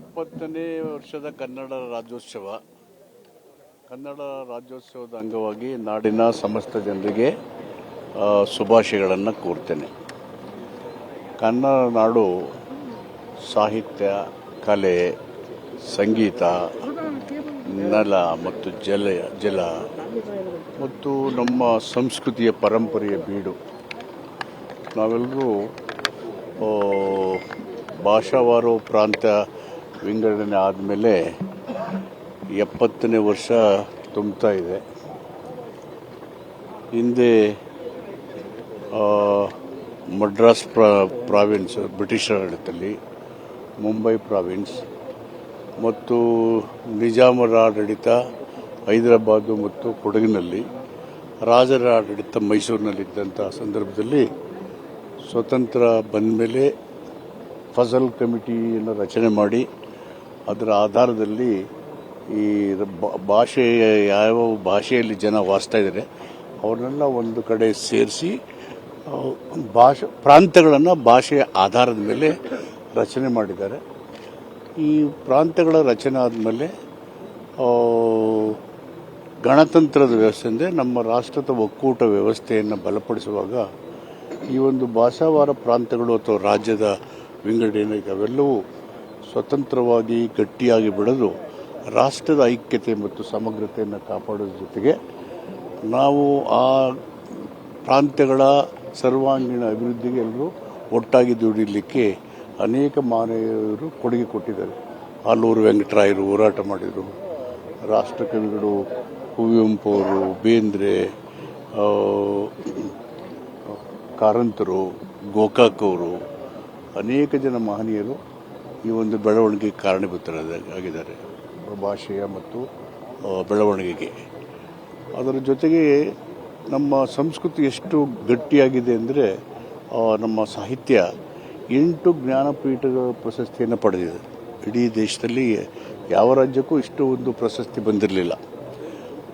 ಎಪ್ಪತ್ತನೇ ವರ್ಷದ ಕನ್ನಡ ರಾಜ್ಯೋತ್ಸವ. ಕನ್ನಡ ರಾಜ್ಯೋತ್ಸವದ ಅಂಗವಾಗಿ ನಾಡಿನ ಸಮಸ್ತ ಜನರಿಗೆ ಶುಭಾಶಯಗಳನ್ನು ಕೋರ್ತೇನೆ. ಕನ್ನಡ ನಾಡು ಸಾಹಿತ್ಯ, ಕಲೆ, ಸಂಗೀತ, ನೆಲ ಮತ್ತು ಜಲ ಜಲ ಮತ್ತು ನಮ್ಮ ಸಂಸ್ಕೃತಿಯ ಪರಂಪರೆಯ ಬೀಡು. ನಾವೆಲ್ಲರೂ ಭಾಷಾವಾರು ಪ್ರಾಂತ ವಿಂಗಡಣೆ ಆದಮೇಲೆ ಎಪ್ಪತ್ತನೇ ವರ್ಷ ತುಂಬ್ತಾ ಇದೆ. ಹಿಂದೆ ಮಡ್ರಾಸ್ ಪ್ರ, ಪ್ರಾವಿನ್ಸ್, ಬ್ರಿಟಿಷರ ಆಡಳಿತದಲ್ಲಿ, ಮುಂಬೈ ಪ್ರಾವಿನ್ಸ್ ಮತ್ತು ನಿಜಾಮರ ಆಡಳಿತ ಹೈದರಾಬಾದು ಮತ್ತು ಕೊಡಗಿನಲ್ಲಿ, ರಾಜರ ಆಡಳಿತ ಮೈಸೂರಿನಲ್ಲಿದ್ದಂಥ ಸಂದರ್ಭದಲ್ಲಿ ಸ್ವತಂತ್ರ ಬಂದ ಮೇಲೆ ಫಸಲ್ ಕಮಿಟಿಯನ್ನು ರಚನೆ ಮಾಡಿ ಅದರ ಆಧಾರದಲ್ಲಿ ಈ ಭಾಷೆ, ಯಾವ ಭಾಷೆಯಲ್ಲಿ ಜನ ವಾಸ್ತಾ ಇದ್ದಾರೆ ಅವ್ರನ್ನೆಲ್ಲ ಒಂದು ಕಡೆ ಸೇರಿಸಿ ಭಾಷೆ, ಪ್ರಾಂತ್ಯಗಳನ್ನು ಭಾಷೆಯ ಆಧಾರದ ಮೇಲೆ ರಚನೆ ಮಾಡಿದ್ದಾರೆ. ಈ ಪ್ರಾಂತ್ಯಗಳ ರಚನೆ ಆದಮೇಲೆ ಗಣತಂತ್ರದ ವ್ಯವಸ್ಥೆ ಅಂದರೆ ನಮ್ಮ ರಾಷ್ಟ್ರದ ಒಕ್ಕೂಟ ವ್ಯವಸ್ಥೆಯನ್ನು ಬಲಪಡಿಸುವಾಗ ಈ ಒಂದು ಭಾಷಾವಾರ ಪ್ರಾಂತ್ಯಗಳು ಅಥವಾ ರಾಜ್ಯದ ವಿಂಗಡಣೆ ಅವೆಲ್ಲವೂ ಸ್ವತಂತ್ರವಾಗಿ ಗಟ್ಟಿಯಾಗಿ ಬೆಳೆದು ರಾಷ್ಟ್ರದ ಐಕ್ಯತೆ ಮತ್ತು ಸಮಗ್ರತೆಯನ್ನು ಕಾಪಾಡೋದ್ರ ಜೊತೆಗೆ ನಾವು ಆ ಪ್ರಾಂತ್ಯಗಳ ಸರ್ವಾಂಗೀಣ ಅಭಿವೃದ್ಧಿಗೆ ಎಲ್ಲರೂ ಒಟ್ಟಾಗಿ ದುಡಿಲಿಕ್ಕೆ ಅನೇಕ ಮಾನವರು ಕೊಡುಗೆ ಕೊಟ್ಟಿದ್ದಾರೆ. ಆಲೂರು ವೆಂಕಟರಾಯರು ಹೋರಾಟ ಮಾಡಿದರು. ರಾಷ್ಟ್ರಕವಿಗಳು ಕುವೆಂಪು ಅವರು ಬೇಂದ್ರೆ ಕಾರಂತರು, ಗೋಕಾಕ್ ಅವರು, ಅನೇಕ ಜನ ಮಹನೀಯರು ಈ ಒಂದು ಬೆಳವಣಿಗೆಗೆ ಕಾರಣೀಭೂತರಾಗಿದ್ದಾರೆ. ಭಾಷೆಯ ಮತ್ತು ಬೆಳವಣಿಗೆಗೆ. ಅದರ ಜೊತೆಗೆ ನಮ್ಮ ಸಂಸ್ಕೃತಿ ಎಷ್ಟು ಗಟ್ಟಿಯಾಗಿದೆ ಅಂದರೆ ನಮ್ಮ ಸಾಹಿತ್ಯ ಎಂಟು ಜ್ಞಾನಪೀಠಗಳ ಪ್ರಶಸ್ತಿಯನ್ನು ಪಡೆದಿದೆ. ಇಡೀ ದೇಶದಲ್ಲಿ ಯಾವ ರಾಜ್ಯಕ್ಕೂ ಇಷ್ಟು ಒಂದು ಪ್ರಶಸ್ತಿ ಬಂದಿರಲಿಲ್ಲ.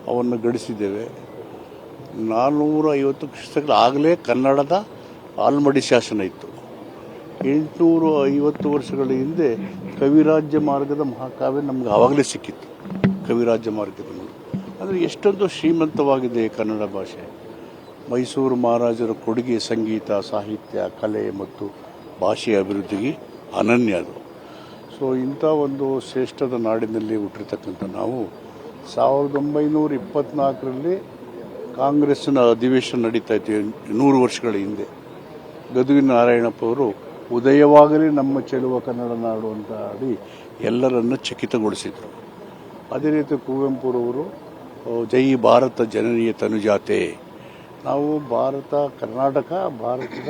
ಅವನ್ನು ಗಳಿಸಿದ್ದೇವೆ. ನಾನ್ನೂರ ಐವತ್ತು ಕ್ರಿಸ್ತಗಳ ಆಗಲೇ ಕನ್ನಡದ ಆಲ್ಮಡಿ ಶಾಸನ ಇತ್ತು. ಎಂಟುನೂರು ಐವತ್ತು ವರ್ಷಗಳ ಹಿಂದೆ ಕವಿರಾಜ್ಯ ಮಾರ್ಗದ ಮಹಾಕಾವ್ಯ ನಮ್ಗೆ ಆವಾಗಲೇ ಸಿಕ್ಕಿತ್ತು. ಕವಿರಾಜ್ಯ ಮಾರ್ಗದ ಅಂದರೆ ಎಷ್ಟೊಂದು ಶ್ರೀಮಂತವಾಗಿದೆ ಕನ್ನಡ ಭಾಷೆ. ಮೈಸೂರು ಮಹಾರಾಜರ ಕೊಡುಗೆ ಸಂಗೀತ, ಸಾಹಿತ್ಯ, ಕಲೆ ಮತ್ತು ಭಾಷೆಯ ಅಭಿವೃದ್ಧಿಗೆ ಅನನ್ಯ ಅದು. ಸೊ ಇಂಥ ಒಂದು ಶ್ರೇಷ್ಠದ ನಾಡಿನಲ್ಲಿ ಹುಟ್ಟಿರ್ತಕ್ಕಂಥ ನಾವು ಸಾವಿರದ ಒಂಬೈನೂರ ಇಪ್ಪತ್ನಾಲ್ಕರಲ್ಲಿ ಕಾಂಗ್ರೆಸ್ಸಿನ ಅಧಿವೇಶನ ನಡೀತಾ ಇತ್ತು ನೂರು ವರ್ಷಗಳ ಹಿಂದೆ. ಗದುಗಿನ ನಾರಾಯಣಪ್ಪ ಅವರು ಉದಯವಾಗಲಿ ನಮ್ಮ ಚೆಲುವ ಕನ್ನಡ ನಾಡು ಅಂತ ಆಡಿ ಎಲ್ಲರನ್ನು ಚಕಿತಗೊಳಿಸಿದರು. ಅದೇ ರೀತಿ ಕುವೆಂಪುರವರು ಜೈ ಭಾರತ ಜನನೀಯ ತನುಜಾತೆ. ನಾವು ಭಾರತ, ಕರ್ನಾಟಕ, ಭಾರತದ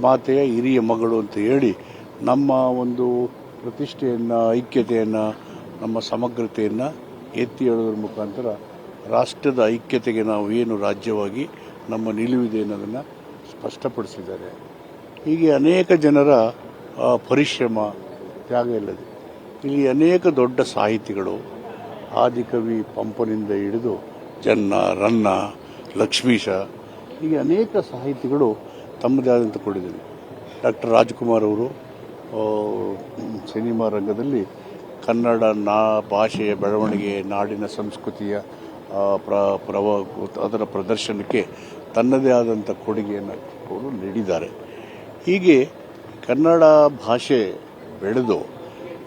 ಮಾತೆಯ ಹಿರಿಯ ಮಗಳು ಅಂತ ಹೇಳಿ ನಮ್ಮ ಒಂದು ಪ್ರತಿಷ್ಠೆಯನ್ನು, ಐಕ್ಯತೆಯನ್ನು, ನಮ್ಮ ಸಮಗ್ರತೆಯನ್ನು ಎತ್ತಿ ಹೇಳೋದ್ರ ಮುಖಾಂತರ ರಾಷ್ಟ್ರದ ಐಕ್ಯತೆಗೆ ನಾವು ಏನು ರಾಜ್ಯವಾಗಿ ನಮ್ಮ ನಿಲುವಿದೆ ಅನ್ನೋದನ್ನು ಸ್ಪಷ್ಟಪಡಿಸಿದ್ದಾರೆ. ಹೀಗೆ ಅನೇಕ ಜನರ ಪರಿಶ್ರಮ ತ್ಯಾಗ ಇಲ್ಲದೆ. ಇಲ್ಲಿ ಅನೇಕ ದೊಡ್ಡ ಸಾಹಿತಿಗಳು, ಆದಿಕವಿ ಪಂಪನಿಂದ ಹಿಡಿದು ಜನ್ನ, ರನ್ನ, ಲಕ್ಷ್ಮೀಶ, ಹೀಗೆ ಅನೇಕ ಸಾಹಿತಿಗಳು ತಮ್ಮದೇ ಆದಂಥ ಕೊಡಿದ್ದಾರೆ. ಡಾಕ್ಟರ್ ರಾಜ್ಕುಮಾರ್ ಅವರು ಸಿನಿಮಾ ರಂಗದಲ್ಲಿ ಕನ್ನಡ ನಾ, ಭಾಷೆಯ ಬೆಳವಣಿಗೆ, ನಾಡಿನ ಸಂಸ್ಕೃತಿಯ ಪ್ರ, ಪ್ರವ, ಅದರ ಪ್ರದರ್ಶನಕ್ಕೆ ತನ್ನದೇ ಆದಂಥ ಕೊಡುಗೆಯನ್ನು ಅವರು ನೀಡಿದ್ದಾರೆ. ಹೀಗೆ ಕನ್ನಡ ಭಾಷೆ ಬೆಳೆದು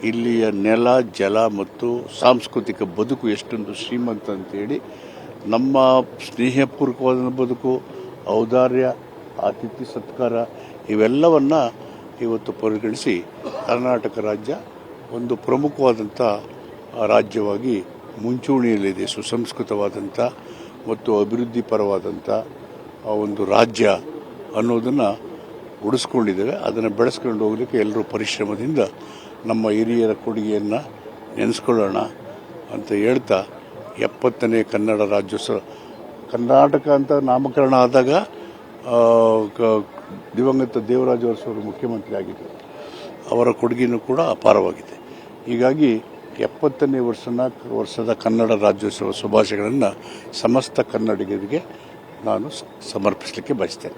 ಇಲ್ಲಿಯ ನೆಲ, ಜಲ ಮತ್ತು ಸಾಂಸ್ಕೃತಿಕ ಬದುಕು ಎಷ್ಟೊಂದು ಶ್ರೀಮಂತ ಅಂತೇಳಿ ನಮ್ಮ ಸ್ನೇಹಪೂರ್ವಕವಾದ ಬದುಕು, ಔದಾರ್ಯ, ಆತಿಥ್ಯ, ಸತ್ಕಾರ ಇವೆಲ್ಲವನ್ನು ಇವತ್ತು ಪರಿಗಣಿಸಿ ಕರ್ನಾಟಕ ರಾಜ್ಯ ಒಂದು ಪ್ರಮುಖವಾದಂಥ ರಾಜ್ಯವಾಗಿ ಮುಂಚೂಣಿಯಲ್ಲಿದೆ, ಸುಸಂಸ್ಕೃತವಾದಂಥ ಮತ್ತು ಅಭಿವೃದ್ಧಿ ಪರವಾದಂಥ ಆ ಒಂದು ರಾಜ್ಯ ಅನ್ನೋದನ್ನು ಉಳಿಸ್ಕೊಂಡಿದ್ದೇವೆ, ಅದನ್ನು ಬೆಳೆಸ್ಕೊಂಡು ಹೋಗಲಿಕ್ಕೆ ಎಲ್ಲರೂ ಪರಿಶ್ರಮದಿಂದ ನಮ್ಮ ಹಿರಿಯರ ಕೊಡುಗೆಯನ್ನು ನೆನೆಸ್ಕೊಳ್ಳೋಣ ಅಂತ ಹೇಳ್ತಾ, ಎಪ್ಪತ್ತನೇ ಕನ್ನಡ ರಾಜ್ಯೋತ್ಸವ. ಕರ್ನಾಟಕ ಅಂತ ನಾಮಕರಣ ಆದಾಗ ದಿವಂಗತ ದೇವರಾಜ ಅರಸು ಮುಖ್ಯಮಂತ್ರಿ ಆಗಿದ್ದರು ಅವರ ಕೊಡುಗೆನೂ ಕೂಡ ಅಪಾರವಾಗಿದೆ. ಹೀಗಾಗಿ ಎಪ್ಪತ್ತನೇ ವರ್ಷನ, ವರ್ಷದ ಕನ್ನಡ ರಾಜ್ಯೋತ್ಸವ ಶುಭಾಶಯಗಳನ್ನು ಸಮಸ್ತ ಕನ್ನಡಿಗರಿಗೆ ನಾನು ಸಮರ್ಪಿಸಲಿಕ್ಕೆ ಬಯಸ್ತೇನೆ.